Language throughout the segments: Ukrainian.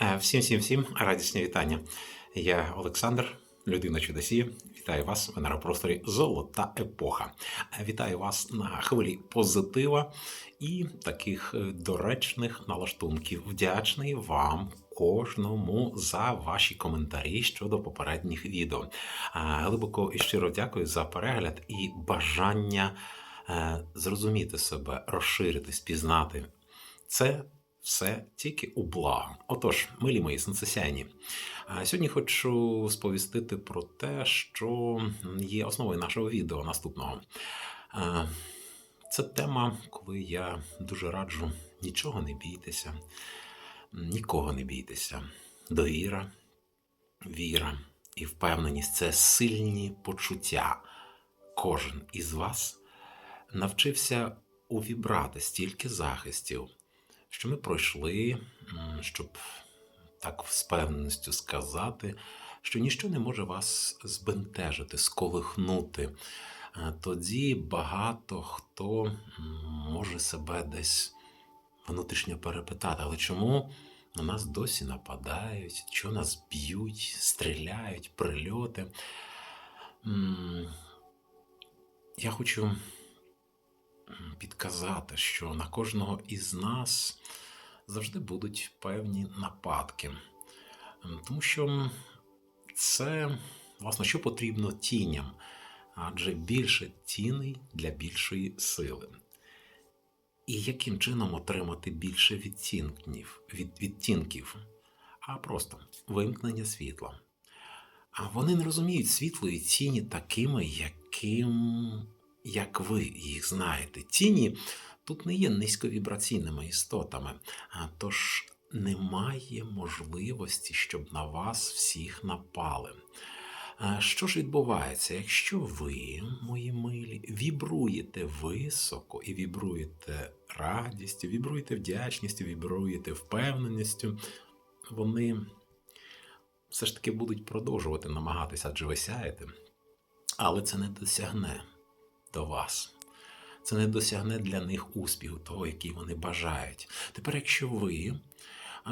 Е, Всім, всім, всім радісні вітання. Я Олександр, людина чудосія. Вітаю вас в енергопросторі Золота епоха. Е, Вітаю вас на хвилі позитива і таких е, доречних налаштунків. Вдячний вам. Кожному за ваші коментарі щодо попередніх відео. Глибоко і щиро дякую за перегляд і бажання зрозуміти себе, розширити, спізнати. Це все тільки у благо. Отож, милі мої сенсесяйні, сьогодні хочу сповістити про те, що є основою нашого відео наступного. Це тема, коли я дуже раджу нічого не бійтеся, нікого не бійтеся. Довіра, віра і впевненість це сильні почуття. Кожен із вас навчився увібрати стільки захистів, що ми пройшли, щоб так з певністю сказати, що ніщо не може вас збентежити, сколихнути. Е, Тоді багато хто може себе десь внутрішньо перепитати, але чому на нас досі нападають, чого нас б'ють, стріляють, прильоти? Я хочу підказати, що на кожного із нас завжди будуть певні нападки. Тому що це, власне, що потрібно тіням, адже більше тіней для більшої сили. І яким чином отримати більше відтінків, від, відтінків, а просто вимкнення світла. А вони не розуміють світло і тіні такими, яким, як ви їх знаєте. Тіні тут не є низьковібраційними істотами, тож немає можливості, щоб на вас всіх напали. Що ж відбувається, якщо ви, мої милі, вібруєте високо і вібруєте радістю, вібруєте вдячністю, вібруєте впевненістю, вони все ж таки будуть продовжувати намагатися, адже ви сяєте, але це не досягне до вас. Це не досягне для них успіху, того, який вони бажають. Тепер, якщо ви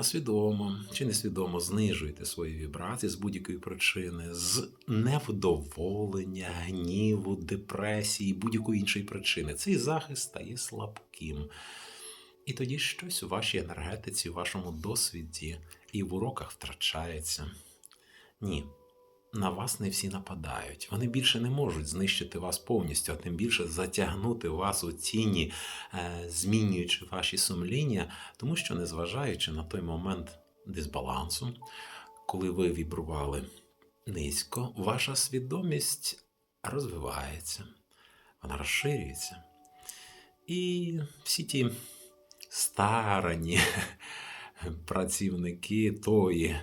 свідомо чи несвідомо знижуєте свої вібрації з будь-якої причини, з невдоволення, гніву, депресії, будь-якої іншої причини, цей захист стає слабким. І тоді щось у вашій енергетиці, у вашому досвіді і в уроках втрачається. Ні, на вас не всі нападають. Вони більше не можуть знищити вас повністю, а тим більше затягнути вас у тіні, е, змінюючи ваші сумління, тому що, незважаючи на той момент дисбалансу, коли ви вібрували низько, ваша свідомість розвивається, вона розширюється. І всі ті старані працівники тої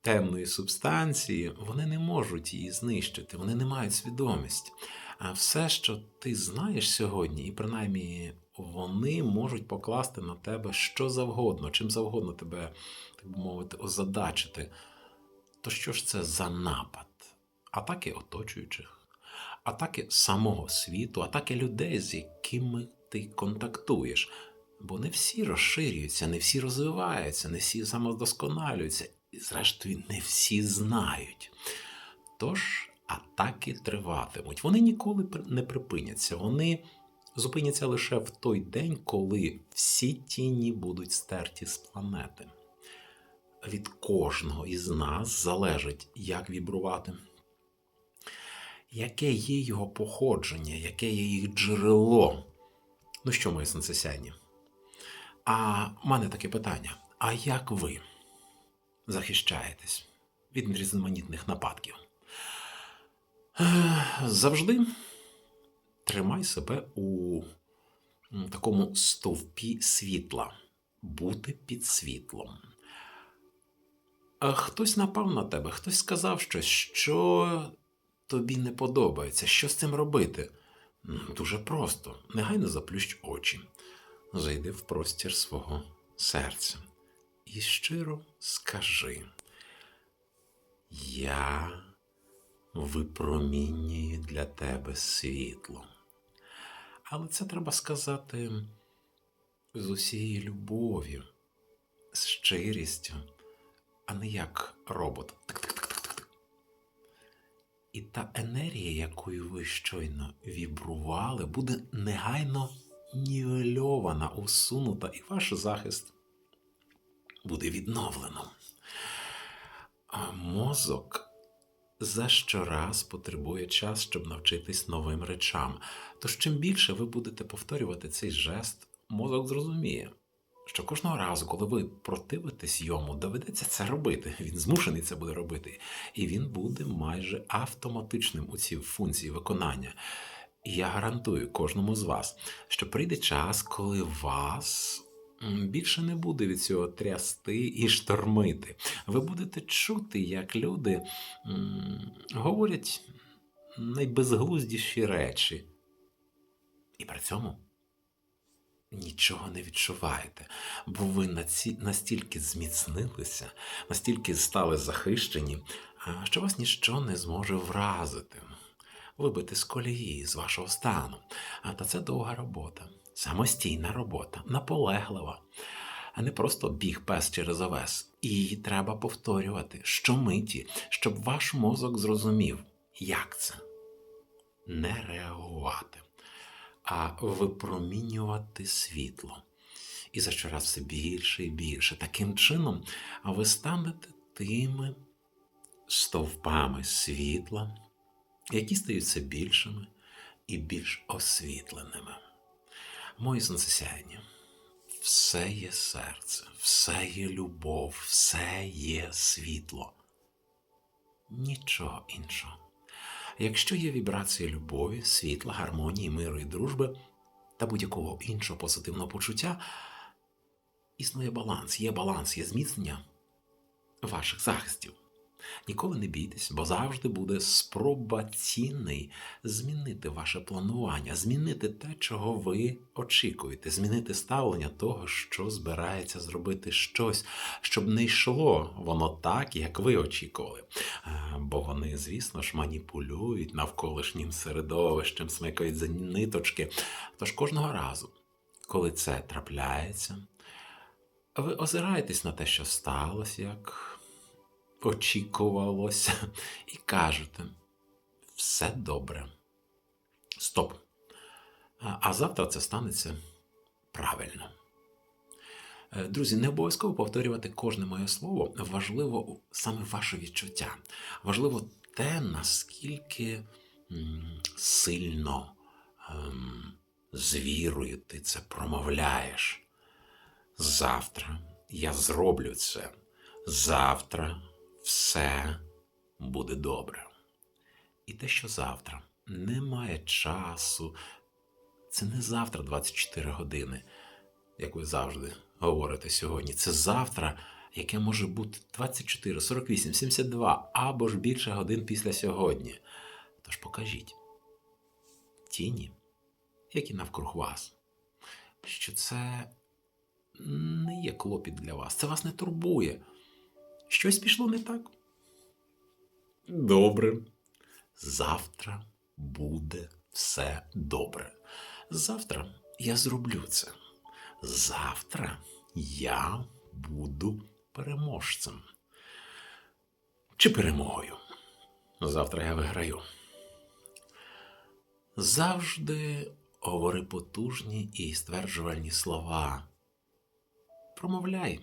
темної субстанції, вони не можуть її знищити, вони не мають свідомість. А все, що ти знаєш сьогодні, і принаймні вони можуть покласти на тебе що завгодно, чим завгодно тебе, так би мовити, озадачити. То що ж це за напад? Атаки оточуючих, атаки самого світу, атаки людей, з якими ти контактуєш. Бо не всі розширюються, не всі розвиваються, не всі самодосконалюються, зрештою, не всі знають. Тож атаки триватимуть. Вони ніколи не припиняться. Вони зупиняться лише в той день, коли всі тіні будуть стерті з планети. Від кожного із нас залежить, як вібрувати, яке є його походження, яке є їх джерело. Ну що, мої сенсесяйні? А в мене таке питання: а як ви захищаєтесь від різноманітних нападків? Завжди тримай себе у такому стовпі світла, бути під світлом. Хтось напав на тебе, хтось сказав щось, що тобі не подобається, що з цим робити? Дуже просто. Негайно заплющ очі зайди в простір свого серця і щиро скажи: Я випромінюю для тебе світло. Але це треба сказати з усією любов'ю, з щирістю, а не як робот. І та енергія, якою ви щойно вібрували, буде негайно нівельована, усунута, і ваш захист буде відновлено. А мозок за щораз потребує час, щоб навчитись новим речам. Тож чим більше ви будете повторювати цей жест, мозок зрозуміє, що кожного разу, коли ви противитесь йому, доведеться це робити. Він змушений це буде робити. І він буде майже автоматичним у цій функції виконання. І я гарантую кожному з вас, що прийде час, коли вас більше не буде від цього трясти і штормити. Ви будете чути, як люди говорять найбезглуздіші речі. І при цьому нічого не відчуваєте, бо ви настільки зміцнилися, настільки стали захищені, що вас ніщо не зможе вразити, вибити з колії, з вашого стану. Та це довга робота, самостійна робота, наполеглива, а не просто біг пес через овес. Її треба повторювати щомиті, щоб ваш мозок зрозумів, як це не реагувати а випромінювати світло. І за щораз все більше і більше. Таким чином, ви станете тими стовпами світла, які стають все більшими і більш освітленими. Мої сонцесяйні, все є серце, все є любов, все є світло. Нічого іншого. Якщо є вібрація любові, світла, гармонії, миру і дружби та будь-якого іншого позитивного почуття, існує баланс, є баланс, є зміцнення ваших захистів. Ніколи не бійтесь, бо завжди буде спроба цінний змінити ваше планування, змінити те, чого ви очікуєте, змінити ставлення того, що збирається зробити щось, щоб не йшло воно так, як ви очікували. Е, Бо вони, звісно ж, маніпулюють навколишнім середовищем, смикають за ниточки. Тож кожного разу, коли це трапляється, ви озираєтесь на те, що сталося, як очікувалося, і кажете: все добре. Стоп. А завтра це станеться правильно. Е, Друзі, не обов'язково повторювати кожне моє слово. Важливо саме ваше відчуття. Важливо те, наскільки сильно ем, з вірою ти це промовляєш. Завтра я зроблю це. Завтра все буде добре. І те, що завтра немає часу, це не завтра 24 години, як ви завжди говорите сьогодні. Це завтра, яке може бути 24, 48, 72 або ж більше годин після сьогодні. Тож покажіть тіні, які навкруг вас, що це не є клопіт для вас, це вас не турбує. Щось пішло не так. Добре. Завтра буде все добре. Завтра я зроблю це. Завтра я буду переможцем. Чи перемогою. Завтра я виграю. Завжди говори потужні і стверджувальні слова. Промовляй.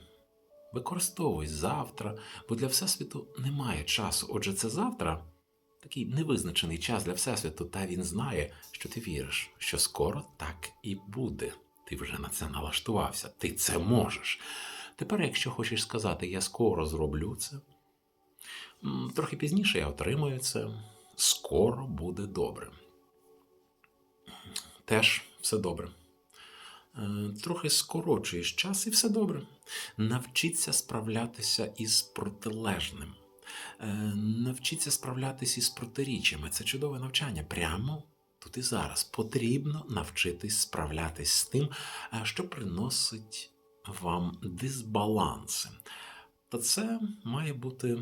Використовуй завтра, бо для Всесвіту немає часу. Отже, це завтра такий невизначений час для Всесвіту, та він знає, що ти віриш, що скоро так і буде. Ти вже на це налаштувався, ти це можеш. Тепер, якщо хочеш сказати, я скоро зроблю це, трохи пізніше я отримаю це, скоро буде добре. Теж все добре. Е, Трохи скорочуєш час і все добре. Навчіться справлятися із протилежним. Е, Навчіться справлятися із протиріччями. Це чудове навчання. Прямо тут і зараз. Потрібно навчитись справлятись з тим, е, що приносить вам дисбаланси. Та це має бути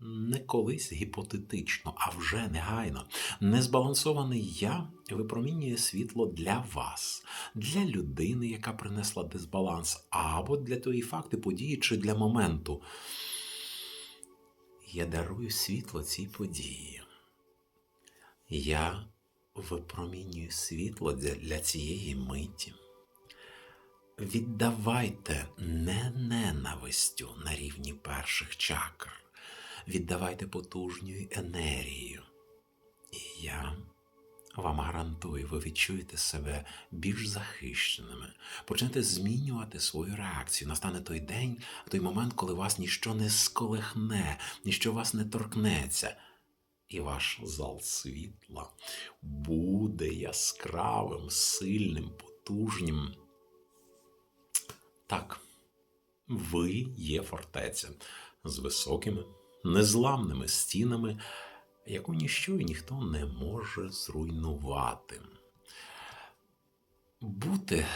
не колись гіпотетично, а вже негайно. Незбалансований я випромінює світло для вас, для людини, яка принесла дисбаланс, або для тої факти, події чи для моменту. Я дарую світло цій події. Я випромінюю світло для цієї миті. Віддавайте не ненавистю на рівні перших чакр, віддавайте потужною енергією. І я вам гарантую, ви відчуєте себе більш захищеними, почнете змінювати свою реакцію. Настане той день, той момент, коли вас ніщо не сколихне, ніщо вас не торкнеться. І ваш зал світла буде яскравим, сильним, потужним. Так, ви є фортеця з високими, незламними стінами, яку ніщо і ніхто не може зруйнувати. Бути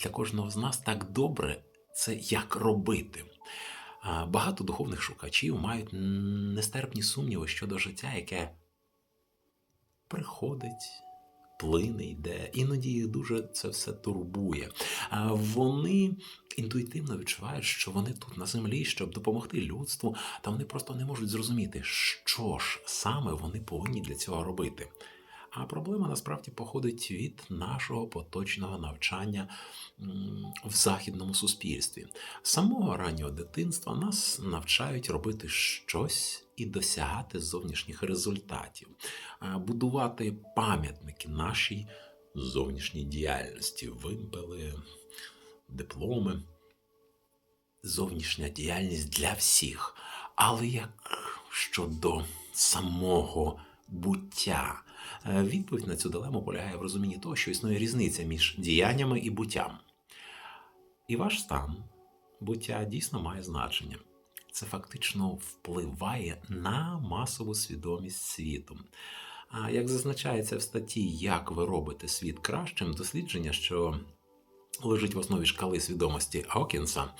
для кожного з нас так добре це як робити. Багато духовних шукачів мають нестерпні сумніви щодо життя, яке приходить, плине, йде. Іноді їх дуже це все турбує. Вони інтуїтивно відчувають, що вони тут на землі, щоб допомогти людству, та вони просто не можуть зрозуміти, що ж саме вони повинні для цього робити. А проблема насправді походить від нашого поточного навчання в західному суспільстві. З самого раннього дитинства нас навчають робити щось і досягати зовнішніх результатів, будувати пам'ятники нашій зовнішній діяльності, вимпели, дипломи. Зовнішня діяльність для всіх. Але як щодо самого буття? Е, відповідь на цю дилему полягає в розумінні того, що існує різниця між діяннями і буттям. І ваш стан буття дійсно має значення. Це фактично впливає на масову свідомість світу. А як зазначається в статті, як ви робите світ кращим, дослідження, що лежить в основі шкали свідомості Окінса, е,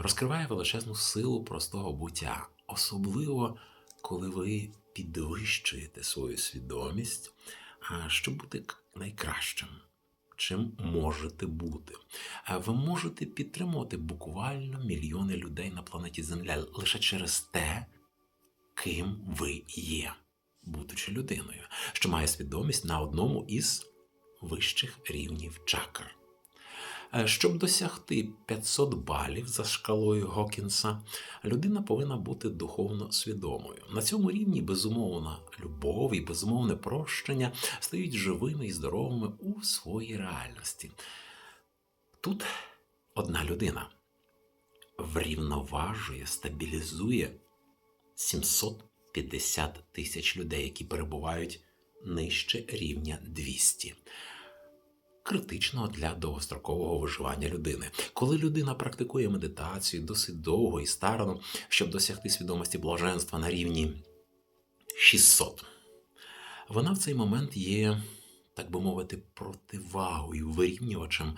розкриває величезну силу простого буття, особливо коли ви підвищуєте свою свідомість, щоб бути найкращим. Чим можете бути. Ви можете підтримувати буквально мільйони людей на планеті Земля лише через те, ким ви є, будучи людиною, що має свідомість на одному із вищих рівнів чакр. Е, щоб досягти 500 балів за шкалою Гокінса, людина повинна бути духовно свідомою. На цьому рівні безумовна любов і безумовне прощення стають живими і здоровими у своїй реальності. Тут одна людина врівноважує, стабілізує 750 тисяч людей, які перебувають нижче рівня 200 критичного для довгострокового виживання людини. Коли людина практикує медитацію досить довго і старано, щоб досягти свідомості блаженства на рівні 600, вона в цей момент є, так би мовити, противагою, вирівнювачем,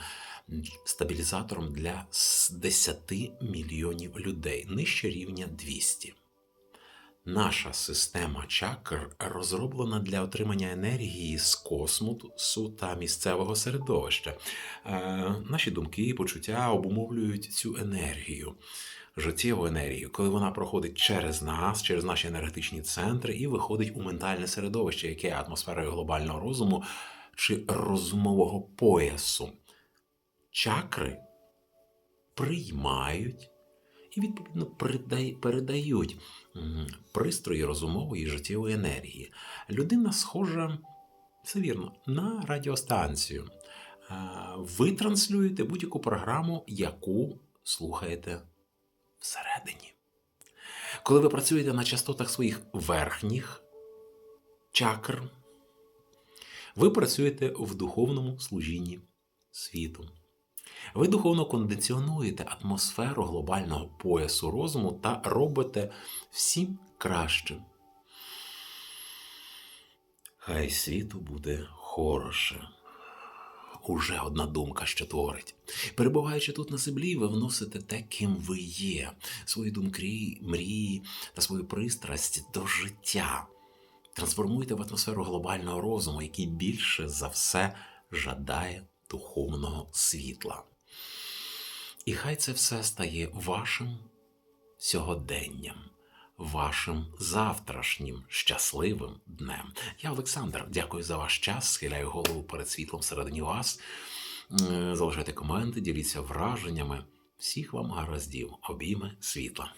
стабілізатором для 10 мільйонів людей нижче рівня 200. Наша система чакр розроблена для отримання енергії з космосу та місцевого середовища. Е, наші думки і почуття обумовлюють цю енергію, життєву енергію, коли вона проходить через нас, через наші енергетичні центри і виходить у ментальне середовище, яке є атмосферою глобального розуму чи розумового поясу. Чакри приймають і відповідно передають пристрої розумової і життєвої енергії. Людина схожа, все вірно, на радіостанцію. Ви транслюєте будь-яку програму, яку слухаєте всередині. Коли ви працюєте на частотах своїх верхніх чакр, ви працюєте в духовному служінні світу. Ви духовно кондиціонуєте атмосферу глобального поясу розуму та робите всім кращим. Хай світу буде хороше. уже одна думка, що творить. Перебуваючи тут на землі, ви вносите те, ким ви є, свої думки, мрії та свою пристрасть до життя. Трансформуйте в атмосферу глобального розуму, який більше за все жадає духовного світла. І хай це все стає вашим сьогоденням, вашим завтрашнім щасливим днем. Я Олександр, дякую за ваш час. Схиляю голову перед світлом всередині вас. Залишайте коменти, діліться враженнями. Всіх вам гараздів, обійми світла.